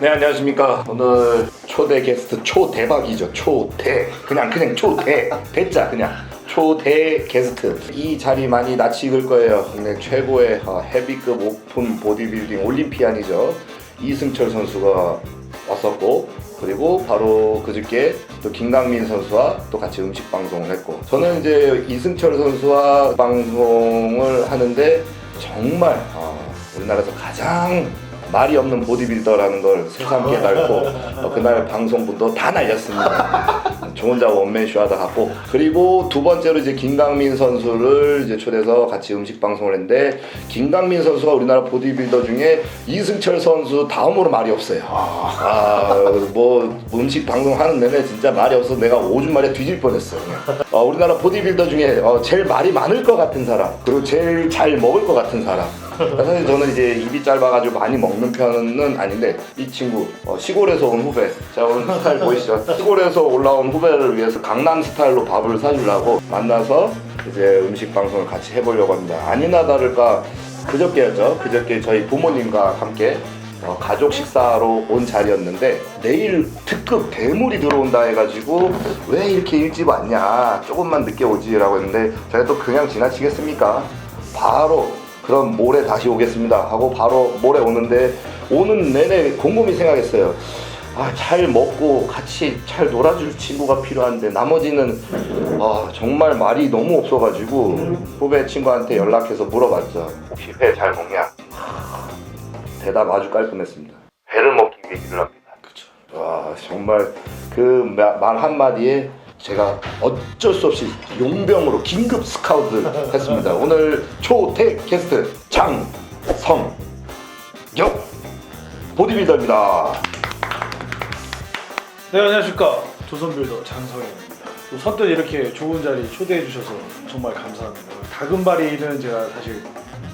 네 안녕하십니까. 오늘 초대 게스트 초대박이죠. 초대. 그냥 그냥 초대. 대자 그냥. 초대 게스트. 이 자리 많이 낯이 익을 거예요. 국내 최고의 어, 헤비급 오픈 보디빌딩 올림피안이죠. 이승철 선수가 왔었고 그리고 바로 그저께 또 김강민 선수와 또 같이 음식 방송을 했고. 저는 이제 이승철 선수와 방송을 하는데 정말 어, 우리나라에서 가장 말이 없는 보디빌더라는 걸 새삼 깨달고 어, 그날 방송분도 다 날렸습니다. 저 혼자 원맨쇼 하다 갔고 그리고 두 번째로 이제 김강민 선수를 이제 초대해서 같이 음식 방송을 했는데 김강민 선수가 우리나라 보디빌더 중에 이승철 선수 다음으로 말이 없어요. 아뭐 음식 방송 하는 내내 진짜 말이 없어서 내가 오줌 말에 뒤질 뻔했어요. 어, 우리나라 보디빌더 중에 어, 제일 말이 많을 것 같은 사람 그리고 제일 잘 먹을 것 같은 사람 사실 저는 이제 입이 짧아가지고 많이 먹는 편은 아닌데 이 친구 어, 시골에서 온 후배. 자 오늘 스타일 보이시죠? 시골에서 올라온 후배를 위해서 강남 스타일로 밥을 사주려고 만나서 이제 음식 방송을 같이 해보려고 합니다. 아니나 다를까 그저께였죠? 그저께 저희 부모님과 함께 어, 가족 식사로 온 자리였는데 내일 특급 대물이 들어온다 해가지고 왜 이렇게 일찍 왔냐 조금만 늦게 오지라고 했는데 제가 또 그냥 지나치겠습니까? 바로 그럼 모레 다시 오겠습니다 하고 바로 모레 오는데 오는 내내 곰곰이 생각했어요 아, 잘 먹고 같이 잘 놀아줄 친구가 필요한데 나머지는 아, 정말 말이 너무 없어가지고 후배 친구한테 연락해서 물어봤죠 혹시 회 잘 먹냐 대답 아주 깔끔했습니다. 배를 먹기 위해 일을 합니다. 그렇죠. 와 정말 그 말 한마디에 제가 어쩔 수 없이 용병으로 긴급 스카우트 했습니다. 오늘 초대 게스트 장성혁 보디빌더입니다. 네 안녕하십니까 조선빌더 장성현입니다. 또 선뜻 이렇게 좋은 자리 초대해 주셔서 정말 감사합니다. 다금바리는 제가 사실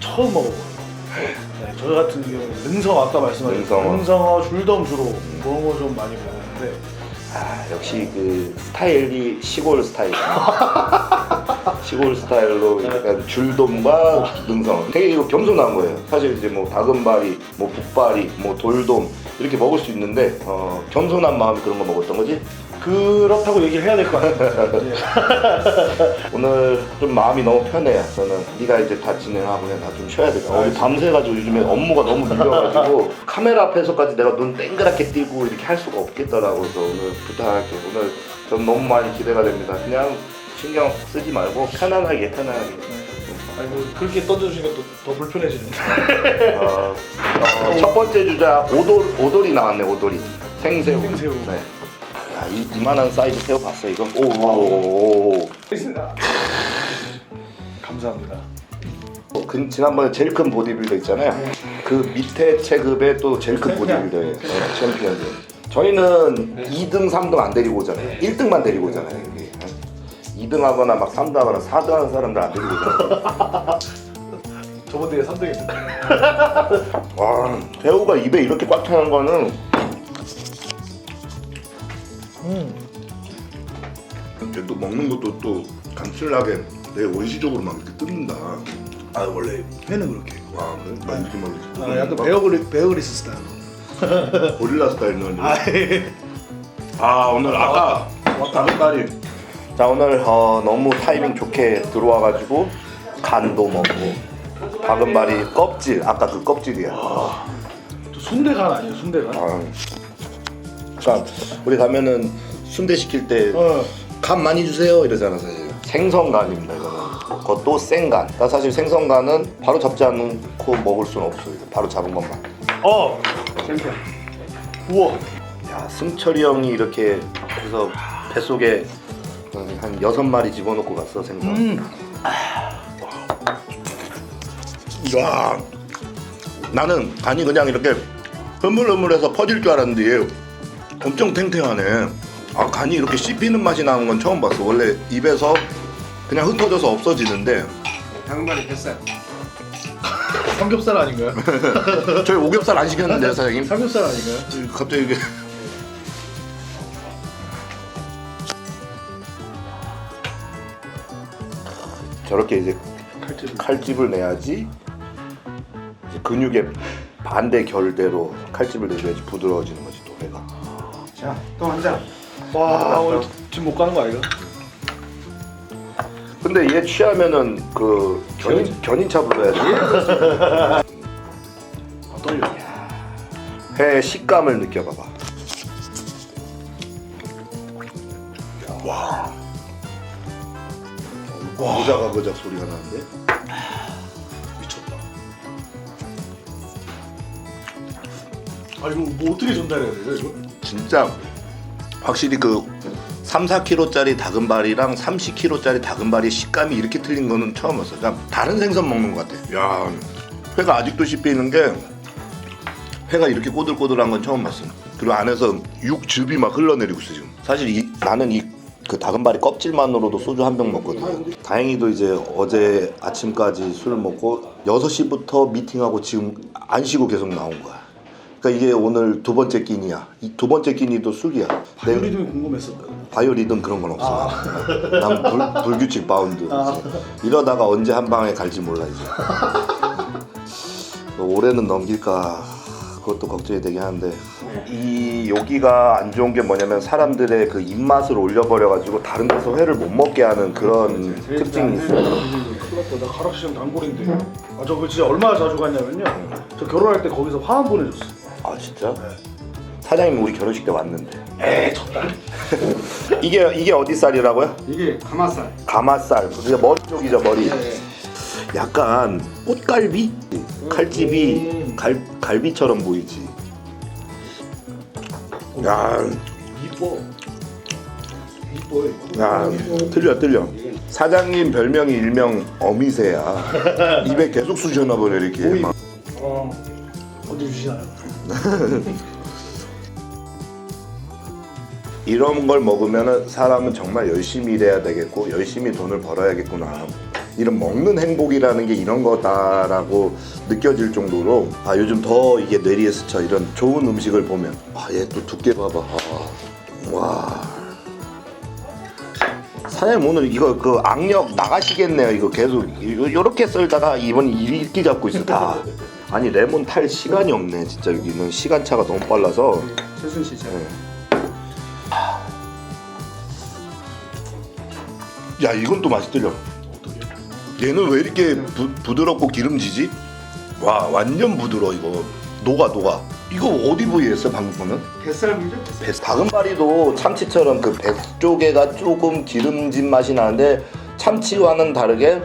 처음 먹어보거든요. 네, 저 같은 경우는 능성 아까 말씀하신 능성어. 능성어 줄돔 주로 그런 거 좀 많이 먹었는데 아 역시 그 스타일이 시골 스타일. 시골 스타일로 약간 줄돔과 능성. 되게 이거 겸손한 거예요. 사실 이제 뭐 다금바리, 뭐 북바리, 뭐 돌돔 이렇게 먹을 수 있는데 어, 겸손한 마음이 그런 거 먹었던 거지. 그렇다고 얘기를 해야 될 것 같아요. 예. 오늘 좀 마음이 너무 편해요. 저는 네가 이제 다 진행하고 그냥 나 좀 쉬어야 돼. 어, 밤새가지고 요즘에 업무가 너무 밀려가지고 카메라 앞에서까지 내가 눈 땡그랗게 띄고 이렇게 할 수가 없겠더라고. 그래서 오늘 부탁할게. 오늘 전 너무 많이 기대가 됩니다. 그냥 신경 쓰지 말고 편안하게 편안하게. 아니 뭐 그렇게 던져주니까 또 더 불편해지네. 어, 어, 첫 번째 주자 오돌 오돌이 나왔네 오돌이 생새우. 생새우. 네. 야, 이, 이만한 사이즈 새우 봤어 이거? 오오오오. 감사합니다. 그 지난번에 제일 큰 보디빌더 있잖아요. 그 밑에 체급의 또 제일 큰 보디빌더예요. 네, 챔피언즈. 저희는 2등, 3등 안 데리고 오잖아요. 1등만 데리고 오잖아요. 여기. 2등 하거나 막 3등 하거나 4등 하는 사람들 안 데리고 오잖아요. 저번 대회 3등 했는데. 와, 새우가 입에 이렇게 꽉 차는 거는 근데 또 먹는 것도 또 감칠나게 되게 원시적으로 막 이렇게 뜯는다. 아 원래 회는 그렇게 와, 그래? 나 이렇게 먹지. 아, 약간 베어그리, 베어그리스 스타일로 고릴라 스타일은 아, 예. 아 오늘 아까 다금바리 자 오늘 어, 너무 타이밍 좋게 들어와가지고 간도 먹고 다금바리 껍질 아까 그 껍질이야. 또 순대간 아니에요 순대간? 아, 그러니까 우리 가면은 순대 시킬 때 어. 간 많이 주세요 이러잖아 사실 생선간입니다 이거는 그것도 생간 그러니까 사실 생선간은 바로 잡지 않고 먹을 수는 없어요 바로 잡은 것만 어. 챔피언. 우와. 야 승철이 형이 이렇게 해서 뱃속에 한 여섯 마리 집어넣고 갔어 생선 음. 야 나는 간이 그냥 이렇게 흐물흐물해서 퍼질 줄 알았는데 엄청 탱탱하네 아 간이 이렇게 씹히는 맛이 나는 건 처음 봤어 원래 입에서 그냥 흩어져서 없어지는데 당발이 뱃살 삼겹살 아닌가요? 저희 오겹살 안 시켰는데요 사장님 삼겹살 아닌가요? 갑자기 이게 저렇게 이제 칼집. 칼집을 내야지 이제 근육에 반대 결대로 칼집을 내줘야지 부드러워지는 거지 또 회가. 자, 또 한 잔. 와 오늘 지금 못 가는 거 아이가? 근데 얘 취하면은 그 견인, 견인차 불러야지. 아, 떨려. 회 식감을 느껴봐봐. 모자가 거작 소리가 나는데. 미쳤다. 아 이거 뭐 어떻게 전달해야 돼요 이거? 진짜 확실히 그 3, 4kg짜리 다금발이랑 30kg짜리 다금발의 식감이 이렇게 틀린 거는 처음 봤어. 그러니까 다른 생선 먹는 것 같아. 야, 회가 아직도 씹히는 게 회가 이렇게 꼬들꼬들한 건 처음 봤어. 그리고 안에서 육즙이 막 흘러내리고 있어 지금. 사실 이, 나는 이 그 다금발이 껍질만으로도 소주 한 병 먹거든. 다행히도 이제 어제 아침까지 술을 먹고 6시부터 미팅하고 지금 안 쉬고 계속 나온 거야. 그러니까 이게 오늘 두 번째 끼니야. 이 두 번째 끼니도 술이야. 내 바이오리듬이 궁금했었거든. 바이오리듬 그런 건 없어. 난 불, 불규칙 바운드. 이러다가 언제 한 방에 갈지 몰라 이제. 뭐 올해는 넘길까 그것도 걱정이 되긴 하는데 이 여기가 안 좋은 게 뭐냐면 사람들의 그 입맛을 올려버려 가지고 다른 데서 회를 못 먹게 하는 그런 특징이 있어요. 나 가락시장 단골인데. 아 저 그 진짜 얼마나 자주 갔냐면요. 저 결혼할 때 거기서 화환 보내줬어. 아 진짜? 사장님 우리 결혼식 때 왔는데. 에이 졌다. 이게 이게 어디 쌀이라고요? 이게 가마살. 가마살. 그게 머리 쪽이죠 머리. 약간 꽃갈비? 칼집이 갈, 갈비처럼 보이지. 야, 이뻐. 이뻐. 야, 틀려 틀려. 사장님 별명이 일명 어미새야. 입에 계속 쑤셔나 버려 이렇게. 막. 어. 언제 주시나요? 이런 걸 먹으면 사람은 정말 열심히 일해야 되겠고 열심히 돈을 벌어야겠구나. 이런 먹는 행복이라는 게 이런 거다라고 느껴질 정도로 아 요즘 더 이게 뇌리에 스쳐 이런 좋은 음식을 보면 아 얘 또 두께 봐봐 아, 와 사장님 오늘 이거 그 악력 나가시겠네요 이거 계속 요- 요렇게 썰다가 이번 이렇게 잡고 있어 다 아니 레몬 탈 시간이 없네. 진짜 여기는 시간차가 너무 빨라서. 최순실 차. 야 이건 또 맛이 틀려. 얘는 왜 이렇게 부, 부드럽고 기름지지? 와 완전 부드러워 이거. 녹아 녹아. 이거 어디 부위였어 방금 보면? 뱃살부죠? 배 다금바리도 참치처럼 그배 쪽에가 조금 기름진 맛이 나는데 참치와는 다르게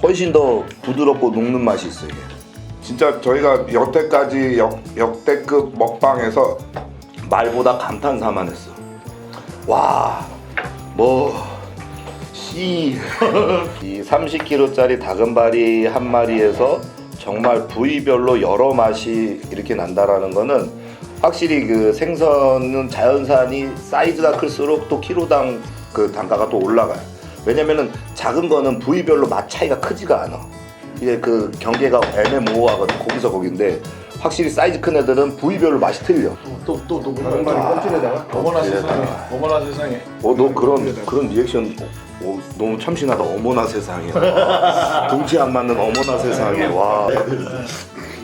훨씬 더 부드럽고 녹는 맛이 있어 이게 진짜 저희가 여태까지 역, 역대급 먹방에서 말보다 감탄사만 했어 와 뭐 씨. 이 30kg짜리 다금바리 한 마리에서 정말 부위별로 여러 맛이 이렇게 난다라는 거는 확실히 그 생선은 자연산이 사이즈가 클수록 또 키로당 그 단가가 또 올라가요. 왜냐면은 작은 거는 부위별로 맛 차이가 크지가 않아. 이게 그 경계가 애매모호하거든. 거기서 거긴데 확실히 사이즈 큰 애들은 부위별로 맛이 틀려. 또또또 다른 말이 껍질에다가. 어머나. 세상에. 어머나 세상에. 어, 너 그런 그런 리액션 어, 너무 참신하다. 어머나 세상에. 동치 안 맞는 어머나 세상에. 와.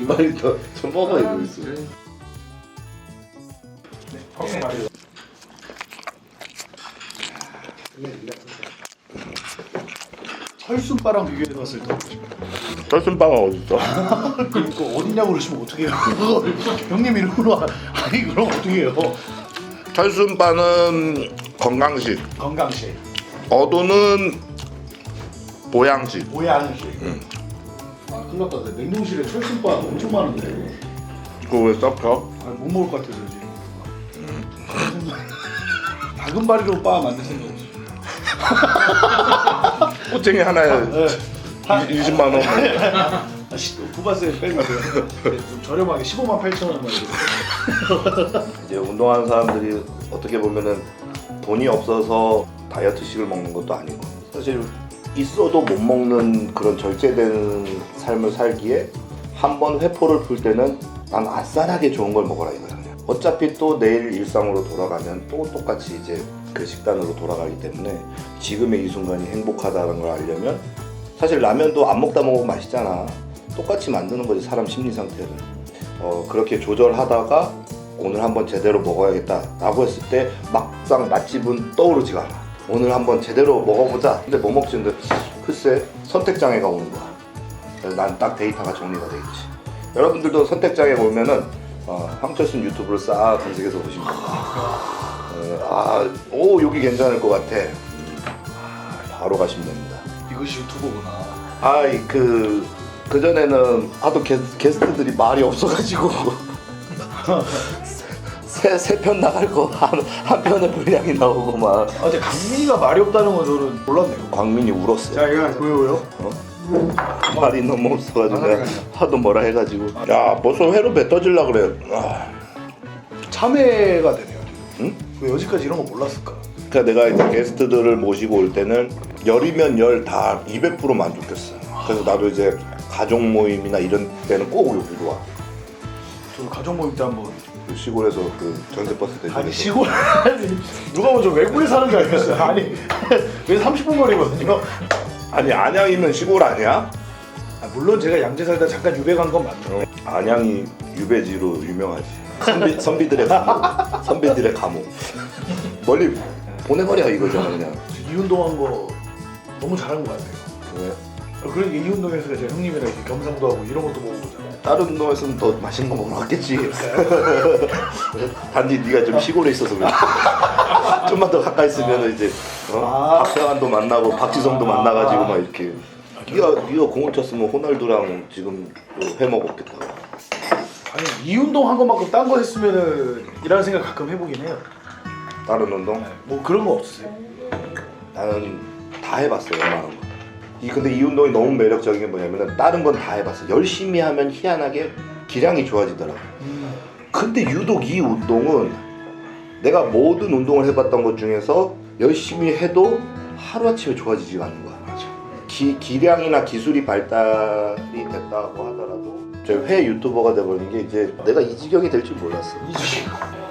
이 말이 더좀 먹어 이거 있어. 철순바랑 비교해 봤을 때? 쩔순빵은 어딨어? 그러니까 어디냐고 그러시면 어떡해요? 형님 이름으로 하- 아니 그럼 어떡해요? 철순빵은 건강식, 건강식, 어도는 보양식. 보양식. 아 큰일 났다. 내 냉동실에 철순바 엄청 많은데. 그거 왜 썩혀? 아, 못 먹을 것 같아서 지금. 다금바리로 바 만들 생각 없어. 꼬챙이 하나에 네. 20만 원. 아, 시- 부가세 빼면 돼요. 네, 좀 저렴하게 15만 8천 원만. 이제 운동하는 사람들이 어떻게 보면은 돈이 없어서 다이어트식을 먹는 것도 아니고 사실 있어도 못 먹는 그런 절제된 삶을 살기에 한 번 회포를 풀 때는 난 아싸하게 좋은 걸 먹어라 이거잖아요. 어차피 또 내일 일상으로 돌아가면 또 똑같이 이제 그 식단으로 돌아가기 때문에 지금의 이 순간이 행복하다는 걸 알려면 사실 라면도 안 먹다 먹으면 맛있잖아. 똑같이 만드는 거지 사람 심리 상태를. 어, 그렇게 조절하다가 오늘 한번 제대로 먹어야겠다라고 했을 때 막상 맛집은 떠오르지가 않아. 오늘 한번 제대로 먹어보자. 근데 뭐 먹지? 근데 글쎄 선택 장애가 오는 거야. 난 딱 데이터가 정리가 돼 있지. 여러분들도 선택 장애 오면은 어, 황철순 유튜브를 싹 검색해서 보시면 됩니다. 어, 아, 오 여기 괜찮을 것 같아. 음, 바로 가시면 됩니다. 이것이 유튜버구나. 아이 그 그전에는 하도 게, 게스트들이 말이 없어가지고 세세 편 나갈 거한 편의 분량이 나오고 막 아 근데 강민이가 말이 없다는 건 저는 몰랐네요. 광민이 울었어요. 자 이거 왜요 왜요? 말이 너무 없어가지고 아, 내가 하도 뭐라 해가지고 야 벌써 회로 배 떠질라 그래. 아, 참회가 되네요. 지금. 응? 왜 여지까지 이런 거 몰랐을까? 그러니까 내가 이제 게스트들을 모시고 올 때는 열이면 열 다 200% 만족했어. 그래서 나도 이제 가족 모임이나 이런 때는 꼭 여기로 와. 저 가족 모임 때 한번 그 시골에서 그 전세 버스 대전에서 아니 시골 아니 누가 먼저 외국에 사는 줄 알겠어요. 아니 왜 30분 거리거든요. 아니 안양이면 시골 아니야? 아, 물론 제가 양재 살다 잠깐 유배 간 건 맞죠. 안양이 유배지로 유명하지. 선비 선비들의 감옥. 선비들의 감옥. 멀리 보내버려 이거잖아 그냥. 이 운동한 거 너무 잘한 것 같아요. 왜? 어, 그러니까 이 운동에서 제가 형님이랑 이렇게 겸상도 하고 이런 것도 먹은 거잖아요. 다른 운동에서는 더 맛있는 거 먹으러 갔겠지. 단지 네가 좀 시골에 있어서 그래. 좀만 더 가까이 있으면 이제 어? 아. 박태환도 만나고 박지성도 아. 만나가지고 막 이렇게. 네가 네가 공을 쳤으면 호날두랑 지금 회 먹었겠다. 아니 이 운동 한 것만큼 딴 거 했으면은 이라는 생각 가끔 해보긴 해요. 다른 운동? 네, 뭐 그런 거 없으세요? 나는 다 해봤어 웬만한 거. 이 근데 이 운동이 너무 매력적인 게 뭐냐면은 다른 건 다 해봤어. 열심히 하면 희한하게 기량이 좋아지더라. 근데 유독 이 운동은 내가 모든 운동을 해봤던 것 중에서 열심히 해도 하루아침에 좋아지지가 않는 거야. 기, 기량이나 기술이 발달이 됐다고 하더라도 저회 유튜버가 돼버린 게 이제 내가 이 지경이 될 줄 몰랐어.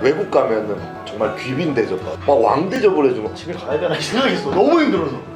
외국 가면은 정말 귀빈 대접, 막 왕 대접을 해주고 집에 가야 되나 이 생각했어. 너무 힘들어서.